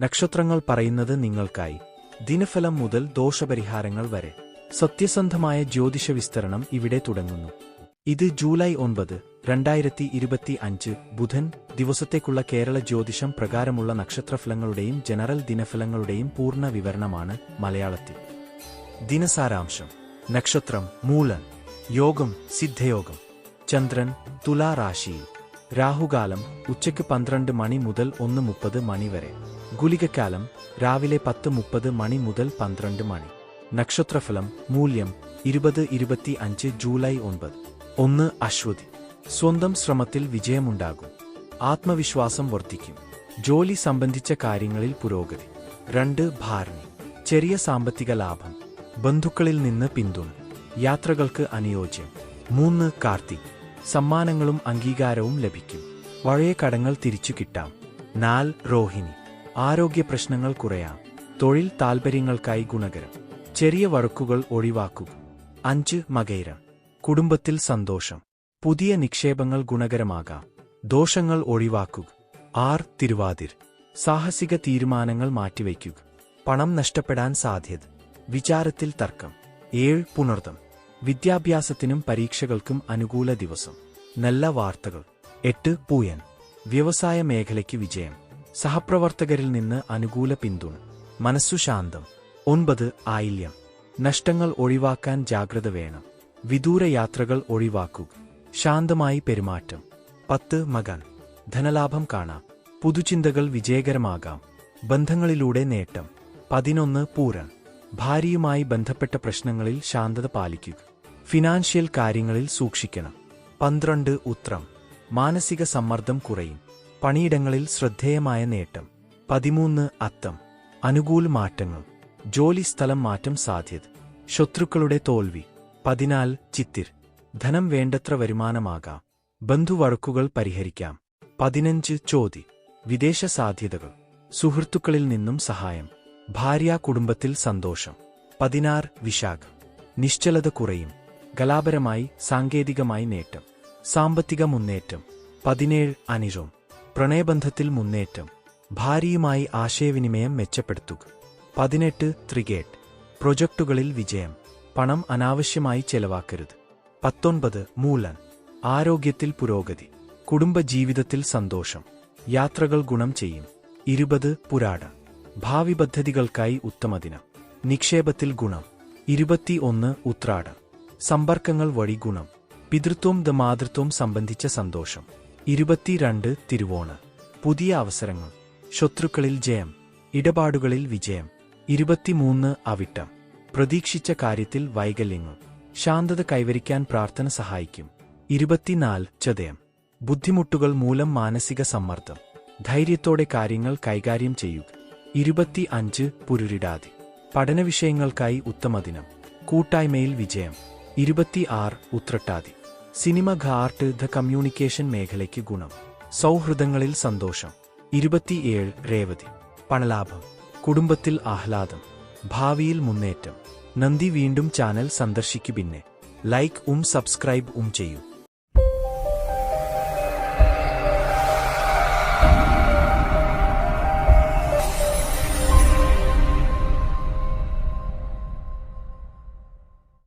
നക്ഷത്രങ്ങൾ പറയുന്നത് നിങ്ങൾക്കായി. ദിനഫലം മുതൽ ദോഷപരിഹാരങ്ങൾ വരെ. സത്യസന്ധമായ ജ്യോതിഷ വിസ്തരണം ഇവിടെ തുടങ്ങുന്നു. ഇത് ജൂലൈ ഒൻപത് രണ്ടായിരത്തി ഇരുപത്തി അഞ്ച് ബുധൻ ദിവസത്തേക്കുള്ള കേരള ജ്യോതിഷം പ്രകാരമുള്ള നക്ഷത്രഫലങ്ങളുടെയും ജനറൽ ദിനഫലങ്ങളുടെയും പൂർണ വിവരണമാണ് മലയാളത്തിൽ. ദിനസാരാംശം. നക്ഷത്രം മൂലൻ യോഗം സിദ്ധയോഗം. ചന്ദ്രൻ തുലാ രാശിയിൽ. രാഹുകാലം ഉച്ചയ്ക്ക് പന്ത്രണ്ട് മണി മുതൽ ഒന്ന് മുപ്പത് മണി വരെ. ഗുളികക്കാലം രാവിലെ പത്ത് മുപ്പത് മണി മുതൽ പന്ത്രണ്ട് മണി. നക്ഷത്രഫലം മൂല്യം ഇരുപത് ഇരുപത്തി അഞ്ച് ജൂലൈ ഒൻപത്. ഒന്ന് അശ്വതി. സ്വന്തം ശ്രമത്തിൽ വിജയമുണ്ടാകും. ആത്മവിശ്വാസം വർദ്ധിക്കും. ജോലി സംബന്ധിച്ച കാര്യങ്ങളിൽ പുരോഗതി. രണ്ട് ഭാരണി. ചെറിയ സാമ്പത്തിക ലാഭം. ബന്ധുക്കളിൽ നിന്ന് പിന്തുണ. യാത്രകൾക്ക് അനുയോജ്യം. മൂന്ന് കാർത്തിക്. സമ്മാനങ്ങളും അംഗീകാരവും ലഭിക്കും. പഴയ കടങ്ങൾ തിരിച്ചു കിട്ടാം. നാൽ റോഹിണി ആരോഗ്യ പ്രശ്നങ്ങൾ കുറയാം. തൊഴിൽ താൽപര്യങ്ങൾക്കായി ഗുണകരം. ചെറിയ വഴക്കുകൾ ഒഴിവാക്കുക. അഞ്ച് മകൈരം. കുടുംബത്തിൽ സന്തോഷം. പുതിയ നിക്ഷേപങ്ങൾ ഗുണകരമാകാം. ദോഷങ്ങൾ ഒഴിവാക്കുക. ആർ തിരുവാതിർ സാഹസിക തീരുമാനങ്ങൾ മാറ്റിവയ്ക്കുക. പണം നഷ്ടപ്പെടാൻ സാധ്യത. വിചാരത്തിൽ തർക്കം. ഏഴ് പുണർദം. വിദ്യാഭ്യാസത്തിനും പരീക്ഷകൾക്കും അനുകൂല ദിവസം. നല്ല വാർത്തകൾ. എട്ട് പൂയൻ. വ്യവസായ മേഖലയ്ക്ക് വിജയം. സഹപ്രവർത്തകരിൽ നിന്ന് അനുകൂല പിന്തുണ. മനസ്സു ശാന്തം. ഒൻപത് ആയില്യം. നഷ്ടങ്ങൾ ഒഴിവാക്കാൻ ജാഗ്രത വേണം. വിദൂര യാത്രകൾ ഒഴിവാക്കുക ശാന്തമായി പെരുമാറ്റം. പത്ത് മകൻ. ധനലാഭം കാണാം. പുതുചിന്തകൾ വിജയകരമാകാം. ബന്ധങ്ങളിലൂടെ നേട്ടം. പതിനൊന്ന് പൂരൻ. ഭാര്യയുമായി ബന്ധപ്പെട്ട പ്രശ്നങ്ങളിൽ ശാന്തത പാലിക്കുക. ഫിനാൻഷ്യൽ കാര്യങ്ങളിൽ സൂക്ഷിക്കണം. പന്ത്രണ്ട് ഉത്രം. മാനസിക സമ്മർദ്ദം കുറയും. പണിയിടങ്ങളിൽ ശ്രദ്ധേയമായ നേട്ടം. പതിമൂന്ന് അത്തം. അനുകൂല മാറ്റങ്ങൾ. ജോലി സ്ഥലം മാറ്റം സാധ്യത. ശത്രുക്കളുടെ തോൽവി. പതിനാല് ചിത്തിർ. ധനം വേണ്ടത്ര വരുമാനമാകാം. ബന്ധുവഴക്കുകൾ പരിഹരിക്കാം. പതിനഞ്ച് ചോതി. വിദേശ സാധ്യതകൾ. സുഹൃത്തുക്കളിൽ നിന്നും സഹായം. ഭാര്യ കുടുംബത്തിൽ സന്തോഷം. പതിനാറ് വിശാഖ്. നിശ്ചലത കുറയും. കലാപരമായി സാങ്കേതികമായി നേട്ടം. സാമ്പത്തിക മുന്നേറ്റം. പതിനേഴ് അനിഴം. പ്രണയബന്ധത്തിൽ മുന്നേറ്റം. ഭാര്യയുമായി ആശയവിനിമയം മെച്ചപ്പെടുത്തുക. പതിനെട്ട് ത്രിഗേറ്റ് പ്രൊജക്ടുകളിൽ വിജയം. പണം അനാവശ്യമായി ചെലവാക്കരുത്. പത്തൊൻപത് മൂലൻ. ആരോഗ്യത്തിൽ പുരോഗതി. കുടുംബജീവിതത്തിൽ സന്തോഷം. യാത്രകൾ ഗുണം ചെയ്യും. ഇരുപത് പുരാട. ഭാവി പദ്ധതികൾക്കായി ഉത്തമദിനം നിക്ഷേപത്തിൽ ഗുണം. ഇരുപത്തിയൊന്ന് ഉത്രാടം. സമ്പർക്കങ്ങൾ വഴി ഗുണം പിതൃത്വം ദ മാതൃത്വം സംബന്ധിച്ച സന്തോഷം. ഇരുപത്തിരണ്ട് തിരുവോണ. പുതിയ അവസരങ്ങൾ. ശത്രുക്കളിൽ ജയം ഇടപാടുകളിൽ വിജയം. ഇരുപത്തിമൂന്ന് അവിട്ടം. പ്രതീക്ഷിച്ച കാര്യത്തിൽ വൈകല്യങ്ങൾ. ശാന്തത കൈവരിക്കാൻ പ്രാർത്ഥന സഹായിക്കും. ഇരുപത്തിനാല് ചതയം. ബുദ്ധിമുട്ടുകൾ മൂലം മാനസിക സമ്മർദ്ദം. ധൈര്യത്തോടെ കാര്യങ്ങൾ കൈകാര്യം ചെയ്യുക ഇരുപത്തി അഞ്ച് പുരുരിടാതി. പഠനവിഷയങ്ങൾക്കായി ഉത്തമദിനം കൂട്ടായ്മയിൽ വിജയം. ഇരുപത്തിയാറ് ഉത്രട്ടാതി. സിനിമ ഘാർട്ട് ദ കമ്മ്യൂണിക്കേഷൻ മേഖലയ്ക്ക് ഗുണം. സൗഹൃദങ്ങളിൽ സന്തോഷം. ഇരുപത്തിയേഴ് രേവതി. പണലാഭം. കുടുംബത്തിൽ ആഹ്ലാദം. ഭാവിയിൽ മുന്നേറ്റം. നന്ദി വീണ്ടും ചാനൽ സന്ദർശിക്കു പിന്നെ. ലൈക്ക് ഉം സബ്സ്ക്രൈബ് ഉം ചെയ്യൂ.